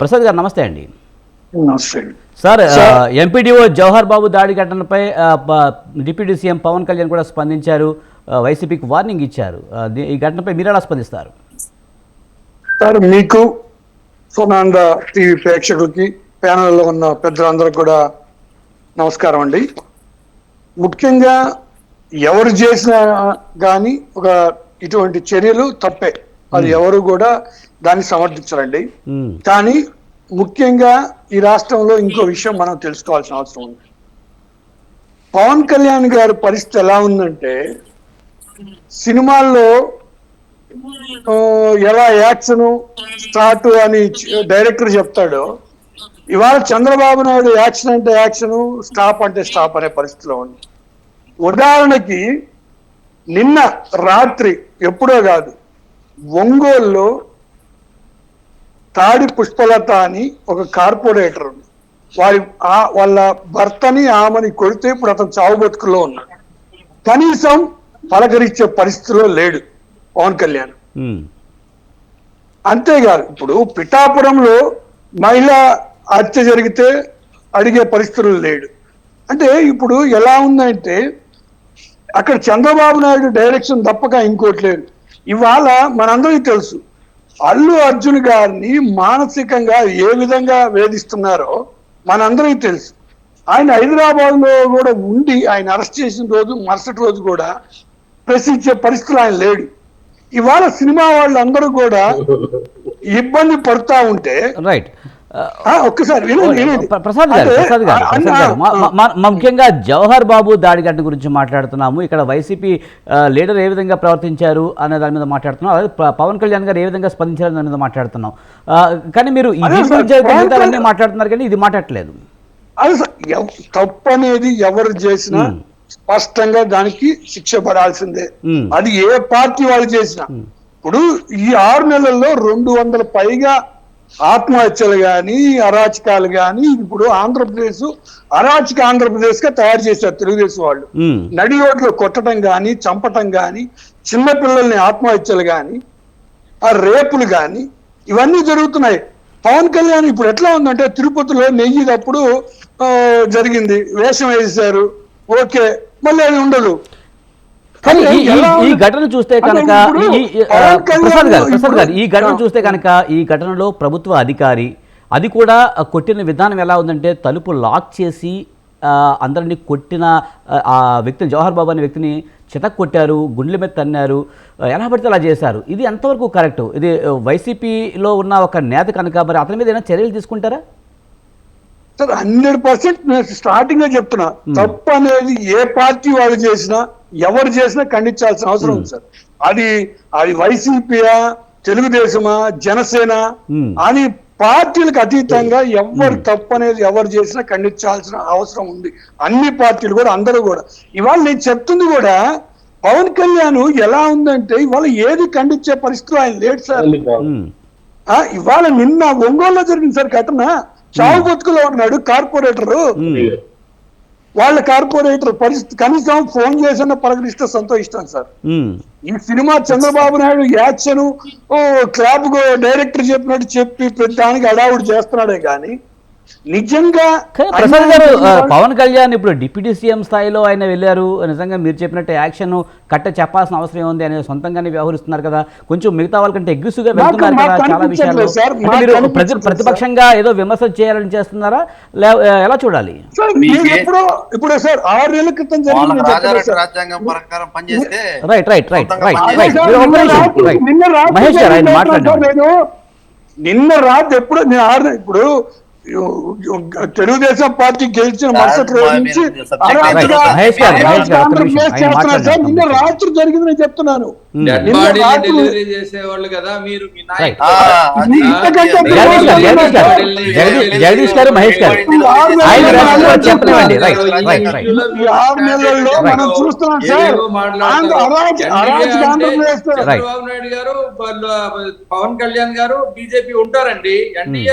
ప్రసాద్ గారు నమస్తే అండి. సార్ ఎంపీడీఓ జవహర్ బాబు దాడి ఘటనపై డిప్యూటీ సీఎం పవన్ కళ్యాణ్ కూడా స్పందించారు. వైసీపీకి వార్నింగ్ ఇచ్చారు. ఈ ఘటనపై మీరు ఎలా స్పందిస్తారు? సార్ మీకు సోనాంద టీవీ ప్రేక్షకులకి ప్యానెల్లో ఉన్న పెద్దలందరూ కూడా నమస్కారం అండి. ముఖ్యంగా ఎవరు చేసినా కానీ ఒక ఇటువంటి చర్యలు తప్పే. అది ఎవరు కూడా దాన్ని సమర్థించరండి. కానీ ముఖ్యంగా ఈ రాష్ట్రంలో ఇంకో విషయం మనం తెలుసుకోవాల్సిన అవసరం ఉంది. పవన్ కళ్యాణ్ గారి పరిస్థితి ఎలా ఉందంటే సినిమాల్లో ఎలా యాక్షన్ స్టార్ట్ అని డైరెక్టర్ చెప్తాడో ఇవాళ చంద్రబాబు నాయుడు యాక్షన్ అంటే యాక్షన్ స్టాప్ అంటే స్టాప్ అనే పరిస్థితిలో ఉంది. ఉదాహరణకి నిన్న రాత్రి ఎప్పుడో కాదు ఒంగోలులో తాడి పుష్పలత అని ఒక కార్పొరేటర్ ఉంది. వారి ఆ- వాళ్ళ భర్తని ఆమెని కొడితే ఇప్పుడు అతను చావు బతుకుల్లో ఉన్నాడు. కనీసం పలకరించే పరిస్థితిలో లేడు పవన్ కళ్యాణ్. అంతేకాదు ఇప్పుడు పిఠాపురంలో మహిళ హత్య జరిగితే అడిగే పరిస్థితులు లేడు. అంటే ఇప్పుడు ఎలా ఉందంటే అక్కడ చంద్రబాబు నాయుడు డైరెక్షన్ తప్పక ఇంకోటి లేదు ఇవాళ మనందరికీ తెలుసు అల్లు అర్జున్ గారిని మానసికంగా ఏ విధంగా వేధిస్తున్నారో మనందరికీ తెలుసు. ఆయన హైదరాబాద్లో కూడా ఉండి ఆయన అరెస్ట్ చేసిన రోజు మరుసటి రోజు కూడా ప్రశ్నించే పరిస్థితులు ఆయన లేడు. ఇవాళ సినిమా వాళ్ళందరూ కూడా ఇబ్బంది పడుతా ఉంటే రైట్ ప్రసాద్ గారు ప్రసాద్ గారు ప్రసాద్ ముఖ్యంగా జవహర్ బాబు దాడి ఘటన గురించి మాట్లాడుతున్నాము. ఇక్కడ వైసీపీ లీడర్ ఏ విధంగా ప్రవర్తించారు అనే దాని మీద మాట్లాడుతున్నాం. అలాగే పవన్ కళ్యాణ్ గారు ఏ విధంగా స్పందించారు దాని మీద మాట్లాడుతున్నాం. కానీ మీరు మాట్లాడుతున్నారు కానీ ఇది ఎవ్- తప్పు అనేది ఎవరు చేసినా. స్పష్టంగా దానికి శిక్ష పడాల్సిందే. అది ఏ పార్టీ వాళ్ళు చేసినా. ఇప్పుడు ఈ ఆరు నెలల్లో రెండు వందల పైగా ఆత్మహత్యలు గాని అరాచకాలు గాని ఇప్పుడు ఆంధ్రప్రదేశ్ అరాచక ఆంధ్రప్రదేశ్గా తయారు చేశారు తెలుగుదేశం వాళ్ళు. నడి రోడ్లో కొట్టడం గాని చంపటం గాని చిన్నపిల్లల్ని ఆత్మహత్యలు గాని ఆ రేపులు గాని ఇవన్నీ జరుగుతున్నాయి. పవన్ కళ్యాణ్ ఇప్పుడు ఎట్లా ఉందంటే తిరుపతిలో నెయ్యి అప్పుడు ఆ, జరిగింది. వేషం వేశారు. ఓకే. మళ్ళీ అది ఉండదు కానీ ఈ-? ఘటన చూస్తే కనుక ప్రసాద్ గారు ప్రసాద్ గారు ఈ ఘటన చూస్తే కనుక ఈ ఘటనలో ప్రభుత్వ అధికారి అది కూడా కొట్టిన విధానం ఎలా ఉందంటే తలుపు లాక్ చేసి అందరినీ కొట్టిన ఆ, వ్యక్తిని జవహర్ బాబు అనే వ్యక్తిని చితక్ కొట్టారు గుండెల మీద తన్నారు ఎలా పడితే అలా చేశారు. ఇది ఎంతవరకు కరెక్ట్? ఇది వైసీపీలో ఉన్న ఒక నేత కనుక మరి అతని మీద ఏమైనా చర్యలు తీసుకుంటారా? సార్ హండ్రెడ్ పర్సెంట్ స్టార్టింగ్గా చెప్తున్నా. తప్పు అనేది ఏ పార్టీ వాళ్ళు చేసినా ఎవరు చేసినా ఖండించాల్సిన అవసరం ఉంది సార్. అది అది వైసీపీయా తెలుగుదేశమా జనసేన. అని పార్టీలకు అతీతంగా ఎవరు తప్పు అనేది ఎవరు చేసినా ఖండించాల్సిన అవసరం ఉంది. అన్ని పార్టీలు కూడా అందరూ కూడా. ఇవాళ నేను చెప్తుంది కూడా పవన్ కళ్యాణ్ ఎలా ఉందంటే ఇవాళ ఏది ఖండించే పరిస్థితిలో ఆయన లేడు సార్. ఇవాళ నిన్న ఒంగోలులో జరిగింది సార్ ఘటన. చావు బతుకులో ఉన్నాడు కార్పొరేటర్. వాళ్ళ కార్పొరేటర్ పరిస్థితి కనీసం ఫోన్ చేసిన పలకరిస్తే సంతోషిస్తాను సార్. ఈ సినిమా చంద్రబాబు నాయుడు యాక్షన్ ఓ క్లాప్ డైరెక్టర్ చెప్పినట్టు చెప్పి దానికి అడావుడు చేస్తున్నాడే కానీ నిజంగా ప్రసాద్ గారు పవన్ కళ్యాణ్ ఇప్పుడు డిప్యూటీ సీఎం స్థాయిలో ఆయన వెళ్ళారు నిజంగా మీరు చెప్పినట్టు యాక్షన్ కట్ట చెప్పాల్సిన అవసరం ఏముంది అనేది సొంతంగానే వ్యవహరిస్తున్నారు కదా. కొంచెం మిగతా వాళ్ళకంటే aggressive గా వెళ్తున్నారు కదా చాలా విషయాలు మీరు ప్రతిపక్షంగా ఏదో విమర్శ చేయాలని చేస్తున్నారా? లే ఎలా చూడాలి? సార్, మీరు ఎప్పుడో ఇప్పుడు సార్ ఆరు నెలల క్రితం right right right right Mahesh garu ఆయన నేను నిన్న రాత్రి ఎప్పుడు నేను ఆరు ఇప్పుడు తెలుగుదేశం పార్టీ గెలిచిన మరుసటి రోజు నుంచి ఆంధ్రప్రదేశ్ చేస్తున్నారు సార్. నిన్న రాత్రి జరిగింది నేను చెప్తున్నాను జగదీష్ గారు, మహేష్ గారు. ఆరు నెలల్లో మనం చూస్తున్నాం. సార్. నాయుడు గారు వాళ్ళు, పవన్ కళ్యాణ్ గారు బీజేపీ ఉంటారండి. ఎన్డీఏ